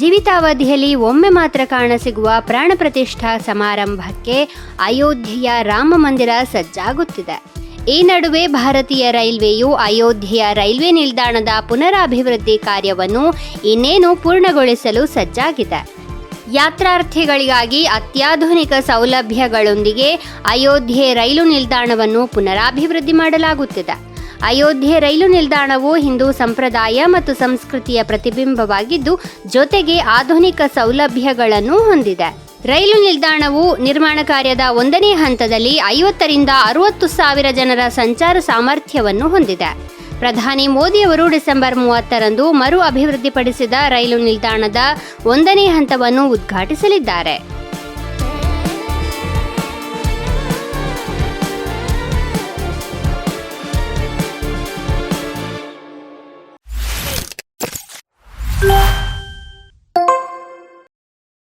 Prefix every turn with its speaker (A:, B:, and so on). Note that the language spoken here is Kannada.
A: ಜೀವಿತಾವಧಿಯಲ್ಲಿ ಒಮ್ಮೆ ಮಾತ್ರ ಕಾಣಸಿಗುವ ಪ್ರಾಣ ಪ್ರತಿಷ್ಠಾ ಸಮಾರಂಭಕ್ಕೆ ಅಯೋಧ್ಯೆಯ ರಾಮ ಮಂದಿರ ಸಜ್ಜಾಗುತ್ತಿದೆ. ಈ ನಡುವೆ ಭಾರತೀಯ ರೈಲ್ವೆಯು ಅಯೋಧ್ಯೆಯ ರೈಲ್ವೆ ನಿಲ್ದಾಣದ ಪುನರಾಭಿವೃದ್ಧಿ ಕಾರ್ಯವನ್ನು ಇನ್ನೇನು ಪೂರ್ಣಗೊಳಿಸಲು ಸಜ್ಜಾಗಿದೆ. ಯಾತ್ರಾರ್ಥಿಗಳಿಗಾಗಿ ಅತ್ಯಾಧುನಿಕ ಸೌಲಭ್ಯಗಳೊಂದಿಗೆ ಅಯೋಧ್ಯೆ ರೈಲು ನಿಲ್ದಾಣವನ್ನು ಪುನರಾಭಿವೃದ್ಧಿ ಮಾಡಲಾಗುತ್ತಿದೆ. ಅಯೋಧ್ಯೆ ರೈಲು ನಿಲ್ದಾಣವು ಹಿಂದೂ ಸಂಪ್ರದಾಯ ಮತ್ತು ಸಂಸ್ಕೃತಿಯ ಪ್ರತಿಬಿಂಬವಾಗಿದ್ದು, ಜೊತೆಗೆ ಆಧುನಿಕ ಸೌಲಭ್ಯಗಳನ್ನು ಹೊಂದಿದೆ. ರೈಲು ನಿಲ್ದಾಣವು ನಿರ್ಮಾಣ ಕಾರ್ಯದ ಒಂದನೇ ಹಂತದಲ್ಲಿ ಐವತ್ತರಿಂದ ಅರವತ್ತು ಸಾವಿರ ಜನರ ಸಂಚಾರ ಸಾಮರ್ಥ್ಯವನ್ನು ಹೊಂದಿದೆ. ಪ್ರಧಾನಿ ಮೋದಿಯವರು ಡಿಸೆಂಬರ್ ಮೂವತ್ತರಂದು ಮರು ಅಭಿವೃದ್ಧಿಪಡಿಸಿದ ರೈಲು ನಿಲ್ದಾಣದ ಒಂದನೇ ಹಂತವನ್ನು ಉದ್ಘಾಟಿಸಲಿದ್ದಾರೆ. Bye.